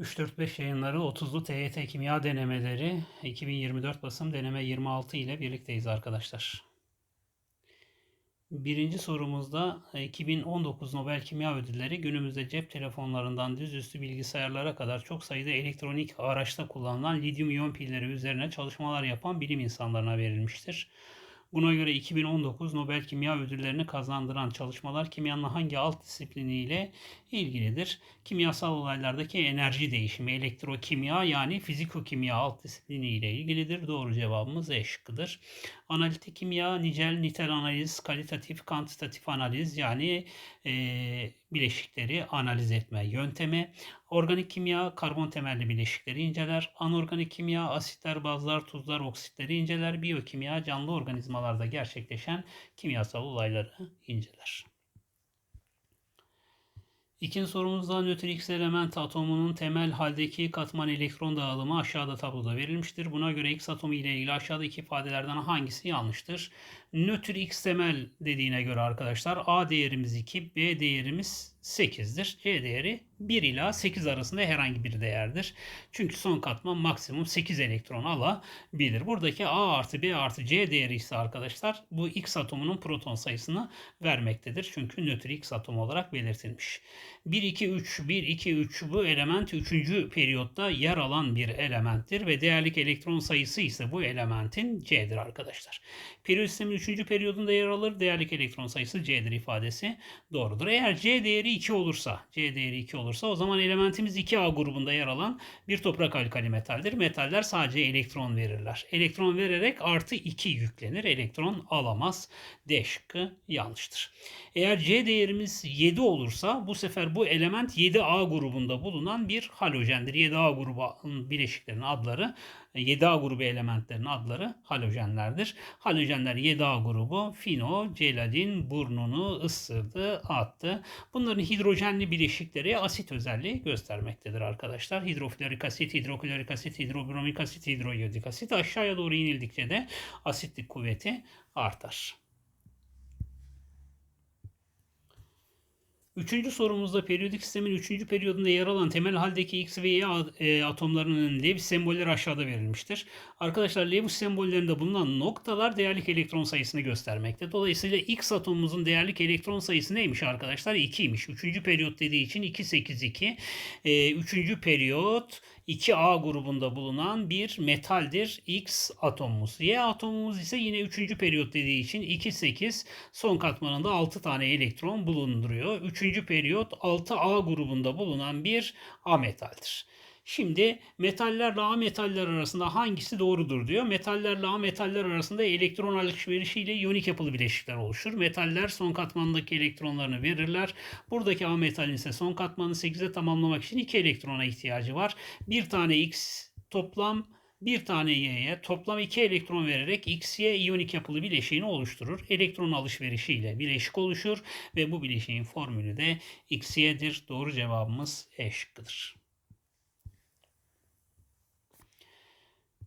3-4-5 yayınları 30'lu TYT kimya denemeleri 2024 basım deneme 26 ile birlikteyiz arkadaşlar. Birinci sorumuzda e, 2019 Nobel Kimya Ödülleri günümüzde cep telefonlarından düzüstü bilgisayarlara kadar çok sayıda elektronik araçta kullanılan lityum iyon pilleri üzerine çalışmalar yapan bilim insanlarına verilmiştir. Buna göre 2019 Nobel Kimya Ödülleri'ni kazandıran çalışmalar kimyanın hangi alt disipliniyle ilgilidir? Kimyasal olaylardaki enerji değişimi, elektrokimya yani fizikokimya alt disiplini ile ilgilidir. Doğru cevabımız E şıkkıdır. Analitik kimya, nicel, nitel analiz, kalitatif, kantitatif analiz yani e, bileşikleri analiz etme yöntemi. Organik kimya karbon temelli bileşikleri inceler. Anorganik kimya asitler, bazlar, tuzlar, oksitleri inceler. Biyokimya canlı organizmalarda gerçekleşen kimyasal olayları inceler. İkinci sorumuzda nötr X element atomunun temel haldeki katman elektron dağılımı aşağıda tabloda verilmiştir. Buna göre X atomu ile ilgili aşağıdaki ifadelerden hangisi yanlıştır? Nötr X dediğine göre arkadaşlar A değerimiz 2, B değerimiz 8'dir. C değeri 1 ila 8 arasında herhangi bir değerdir. Çünkü son katman maksimum 8 elektron alabilir. Buradaki A artı B artı C değeri ise arkadaşlar bu X atomunun proton sayısını vermektedir. Çünkü nötr X atomu olarak belirtilmiş. 1, 2, 3, 1, 2, 3 bu element 3. periyotta yer alan bir elementtir ve değerlik elektron sayısı ise bu elementin C'dir arkadaşlar. Periyot sistemin 3. periyodunda yer alır. Değerlik elektron sayısı C'dir ifadesi doğrudur. Eğer C değeri 2 olursa, C değeri 2 olursa o zaman elementimiz 2A grubunda yer alan bir toprak alkali metaldir. Metaller sadece elektron verirler. Elektron vererek artı 2 yüklenir. Elektron alamaz. D şıkkı yanlıştır. Eğer C değerimiz 7 olursa bu sefer bu element 7A grubunda bulunan bir halojendir. 7A grubu bileşiklerin adları 7A grubu elementlerin adları halojenlerdir. Halojenler 7A grubu fino, celadin, burnunu ısırdı, attı. Bunların hidrojenli bileşikleri asit özelliği göstermektedir arkadaşlar. Hidroflorik asit, hidroklorik asit, hidrobromik asit, hidroiyodik asit aşağıya doğru inildikçe de asitlik kuvveti artar. Üçüncü sorumuzda periyodik sistemin üçüncü periyodunda yer alan temel haldeki X ve Y e, atomlarının Lewis sembolleri aşağıda verilmiştir. Arkadaşlar Lewis sembollerinde bulunan noktalar değerlik elektron sayısını göstermekte. Dolayısıyla X atomumuzun değerlik elektron sayısı neymiş arkadaşlar? 2'ymiş. Üçüncü periyot dediği için 2, 8, 2. E, üçüncü periyot 2A grubunda bulunan bir metaldir X atomumuz. Y atomumuz ise yine 3. periyot dediği için 2, 8 son katmanında 6 tane elektron bulunduruyor. 3. periyot 6A grubunda bulunan bir A metaldir. Şimdi metallerle A metaller arasında hangisi doğrudur diyor. Metallerle A metaller arasında elektron alışverişiyle iyonik yapılı bileşikler oluşur. Metaller son katmandaki elektronlarını verirler. Buradaki A metalin ise son katmanı 8'e tamamlamak için 2 elektrona ihtiyacı var. Bir tane X toplam bir tane Y'ye toplam 2 elektron vererek XY iyonik yapılı bileşiğini oluşturur. Elektron alışverişiyle bileşik oluşur ve bu bileşiğin formülü de XY'dir. Doğru cevabımız E şıkkıdır.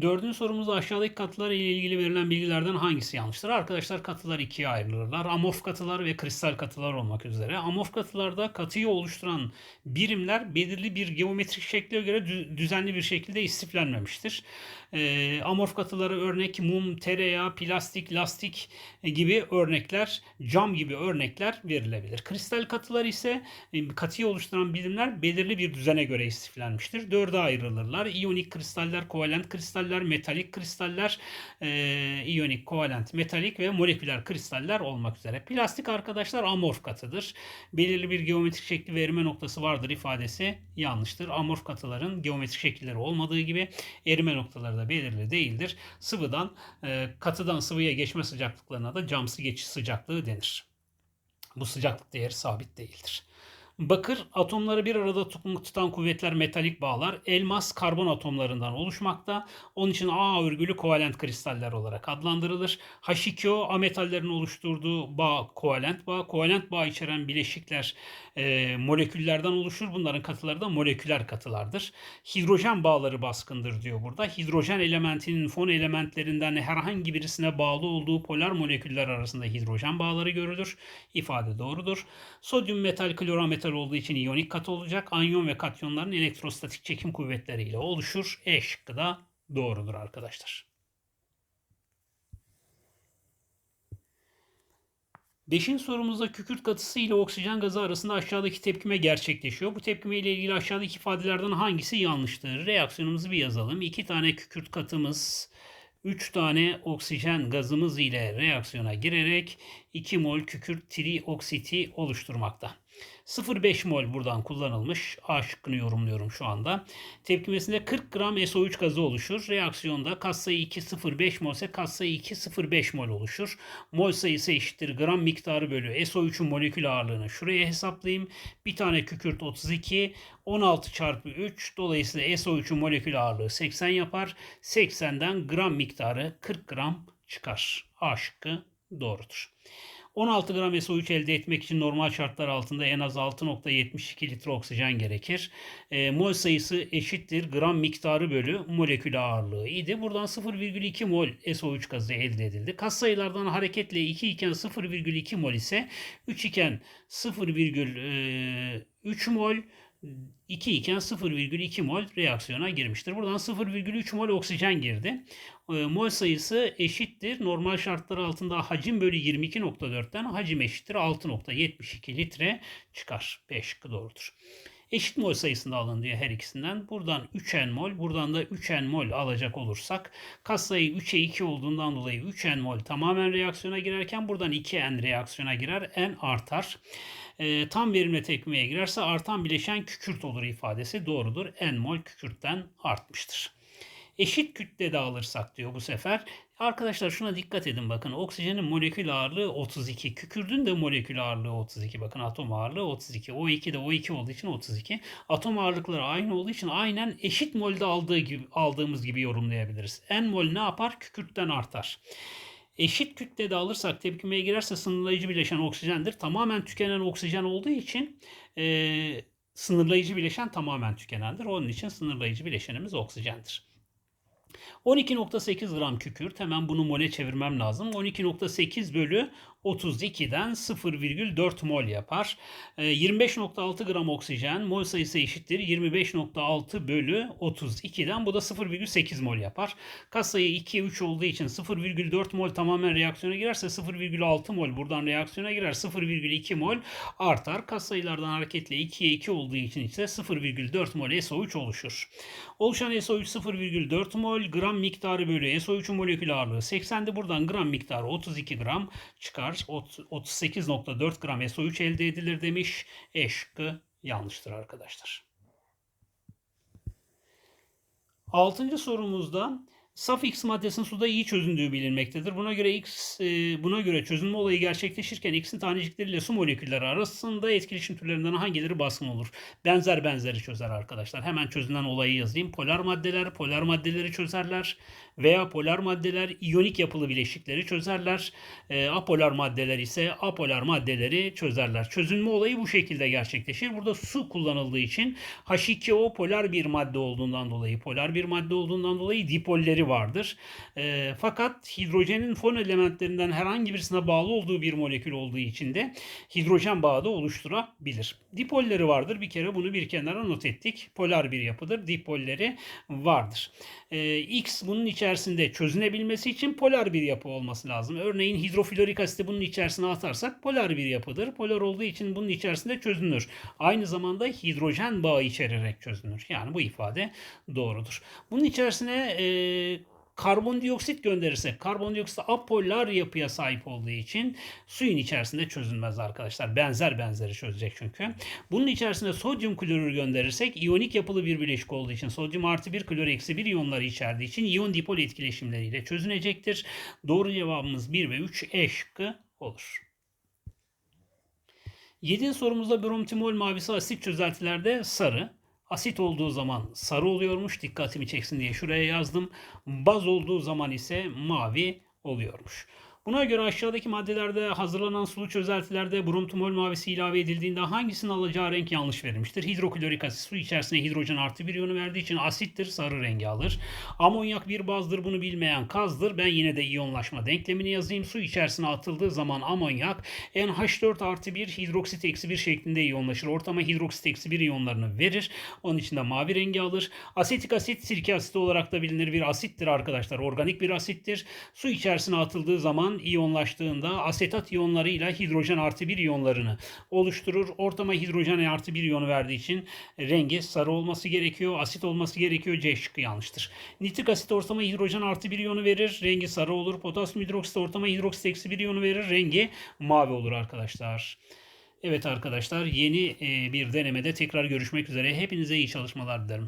Dördüncü sorumuzda aşağıdaki katılar ile ilgili verilen bilgilerden hangisi yanlıştır? Arkadaşlar katılar ikiye ayrılırlar. Amorf katılar ve kristal katılar olmak üzere. Amorf katılarda katıyı oluşturan birimler belirli bir geometrik şekle göre düzenli bir şekilde istiflenmemiştir. E, amorf katıları örnek mum, tereyağı, plastik, lastik gibi örnekler, cam gibi örnekler verilebilir. Kristal katılar ise e, katıyı oluşturan birimler belirli bir düzene göre istiflenmiştir. Dörde ayrılırlar. İyonik kristaller, kovalent kristaller, metalik kristaller, e, iyonik, kovalent, metalik ve moleküler kristaller olmak üzere. Plastik arkadaşlar amorf katıdır. Belirli bir geometrik şekli verme noktası vardır ifadesi yanlıştır. Amorf katıların geometrik şekilleri olmadığı gibi erime noktaları da belirli değildir. Sıvıdan e, katıdan sıvıya geçme sıcaklıklarına da camsı geçiş sıcaklığı denir. Bu sıcaklık değeri sabit değildir. Bakır atomları bir arada tutan kuvvetler metalik bağlar. Elmas karbon atomlarından oluşmakta. Onun için A örgülü kovalent kristaller olarak adlandırılır. H2O ametallerin oluşturduğu bağ kovalent bağ. Kovalent bağ içeren bileşikler e, moleküllerden oluşur. Bunların katıları da moleküler katılardır. Hidrojen bağları baskındır diyor burada. Hidrojen elementinin fon elementlerinden herhangi birisine bağlı olduğu polar moleküller arasında hidrojen bağları görülür. İfade doğrudur. Sodyum metal klorametal metal olduğu için iyonik kat olacak. Anyon ve katyonların elektrostatik çekim kuvvetleriyle oluşur. E şıkkı da doğrudur arkadaşlar. Beşinci sorumuzda kükürt katısı ile oksijen gazı arasında aşağıdaki tepkime gerçekleşiyor. Bu tepkime ile ilgili aşağıdaki ifadelerden hangisi yanlıştır? Reaksiyonumuzu bir yazalım. İki tane kükürt katımız 3 tane oksijen gazımız ile reaksiyona girerek 2 mol kükürt trioksiti oluşturmakta. 0,5 mol buradan kullanılmış. A şıkkını yorumluyorum şu anda. Tepkimesinde 40 gram SO3 gazı oluşur. Reaksiyonda katsayı 2 0,5 mol ise katsayı 2 0,5 mol oluşur. Mol sayısı eşittir gram miktarı bölü SO3'ün molekül ağırlığını şuraya hesaplayayım. Bir tane kükürt 32, 16 çarpı 3 dolayısıyla SO3'ün molekül ağırlığı 80 yapar. 80'den gram miktarı 40 gram çıkar. A şıkkı doğrudur. 16 gram SO3 elde etmek için normal şartlar altında en az 6.72 litre oksijen gerekir. E, mol sayısı eşittir gram miktarı bölü molekül ağırlığı idi. Buradan 0,2 mol SO3 gazı elde edildi. Kas sayılardan hareketle 2 iken 0,2 mol ise 3 iken 0,3 mol 2 iken 0,2 mol reaksiyona girmiştir. Buradan 0,3 mol oksijen girdi. E, mol sayısı eşittir. Normal şartlar altında hacim bölü 22.4'ten hacim eşittir 6.72 litre çıkar. 5 doğrudur. Eşit mol sayısında alın diyor her ikisinden. Buradan 3n mol, buradan da 3n mol alacak olursak katsayı 3'e 2 olduğundan dolayı 3n mol tamamen reaksiyona girerken buradan 2n reaksiyona girer. n artar. E, tam verimle tekmeye girerse artan bileşen kükürt olur ifadesi doğrudur. n mol kükürtten artmıştır. Eşit kütlede alırsak diyor bu sefer. Arkadaşlar şuna dikkat edin bakın. Oksijenin molekül ağırlığı 32. Kükürdün de molekül ağırlığı 32. Bakın atom ağırlığı 32. O2 de O2 olduğu için 32. Atom ağırlıkları aynı olduğu için aynen eşit molde aldığı gibi, aldığımız gibi yorumlayabiliriz. N mol ne yapar? Kükürtten artar. Eşit kütlede alırsak tepkimeye girerse sınırlayıcı bileşen oksijendir. Tamamen tükenen oksijen olduğu için e, sınırlayıcı bileşen tamamen tükenendir. Onun için sınırlayıcı bileşenimiz oksijendir. 12.8 gram kükürt. Hemen bunu mole çevirmem lazım. 12.8 bölü 32'den 0,4 mol yapar. 25.6 ee, gram oksijen mol sayısı eşittir. 25.6 bölü 32'den bu da 0,8 mol yapar. Kas sayı 2'ye 3 olduğu için 0,4 mol tamamen reaksiyona girerse 0,6 mol buradan reaksiyona girer. 0,2 mol artar. Kas sayılardan hareketle 2'ye 2 olduğu için ise 0,4 mol SO3 oluşur. Oluşan SO3 0,4 mol gram miktarı bölü SO3'ün molekül ağırlığı 80'de buradan gram miktarı 32 gram çıkar. 38.4 gram SO3 elde edilir demiş. E şıkkı yanlıştır arkadaşlar. Altıncı sorumuzda Saf X maddesinin suda iyi çözündüğü bilinmektedir. Buna göre X e, buna göre çözünme olayı gerçekleşirken X'in tanecikleriyle su molekülleri arasında etkileşim türlerinden hangileri baskın olur? Benzer benzeri çözer arkadaşlar. Hemen çözülen olayı yazayım. Polar maddeler polar maddeleri çözerler veya polar maddeler iyonik yapılı bileşikleri çözerler. E, apolar maddeler ise apolar maddeleri çözerler. Çözünme olayı bu şekilde gerçekleşir. Burada su kullanıldığı için H2O polar bir madde olduğundan dolayı polar bir madde olduğundan dolayı dipolleri vardır. E, fakat hidrojenin fon elementlerinden herhangi birisine bağlı olduğu bir molekül olduğu için de hidrojen bağı da oluşturabilir. Dipolleri vardır. Bir kere bunu bir kenara not ettik. Polar bir yapıdır. Dipolleri vardır. E, X bunun içerisinde çözünebilmesi için polar bir yapı olması lazım. Örneğin hidroflorik asiti bunun içerisine atarsak polar bir yapıdır. Polar olduğu için bunun içerisinde çözünür. Aynı zamanda hidrojen bağı içererek çözünür. Yani bu ifade doğrudur. Bunun içerisine e, karbondioksit gönderirsek karbondioksit apolar yapıya sahip olduğu için suyun içerisinde çözülmez arkadaşlar. Benzer benzeri çözecek çünkü. Bunun içerisine sodyum klorür gönderirsek iyonik yapılı bir bileşik olduğu için sodyum artı 1 klor eksi 1 iyonları içerdiği için iyon dipol etkileşimleriyle çözünecektir. Doğru cevabımız 1 ve 3 E şıkkı olur. 7. sorumuzda bromtimol mavisi asit çözeltilerde sarı. Asit olduğu zaman sarı oluyormuş. Dikkatimi çeksin diye şuraya yazdım. Baz olduğu zaman ise mavi oluyormuş. Buna göre aşağıdaki maddelerde hazırlanan sulu çözeltilerde bromtumol mavisi ilave edildiğinde hangisinin alacağı renk yanlış verilmiştir? Hidroklorik asit su içerisinde hidrojen artı bir iyonu verdiği için asittir sarı rengi alır. Amonyak bir bazdır bunu bilmeyen kazdır. Ben yine de iyonlaşma denklemini yazayım. Su içerisine atıldığı zaman amonyak NH4 artı 1 hidroksit eksi 1 şeklinde iyonlaşır. Ortama hidroksit eksi 1 iyonlarını verir. Onun için de mavi rengi alır. Asetik asit sirke asiti olarak da bilinir bir asittir arkadaşlar. Organik bir asittir. Su içerisine atıldığı zaman iyonlaştığında asetat iyonlarıyla hidrojen artı 1 iyonlarını oluşturur. Ortama hidrojen artı 1 iyonu verdiği için rengi sarı olması gerekiyor. Asit olması gerekiyor. C şıkkı yanlıştır. Nitrik asit ortama hidrojen artı 1 iyonu verir. Rengi sarı olur. Potasyum hidroksit ortama hidroksit eksi 1 iyonu verir. Rengi mavi olur arkadaşlar. Evet arkadaşlar yeni e, bir denemede tekrar görüşmek üzere. Hepinize iyi çalışmalar dilerim.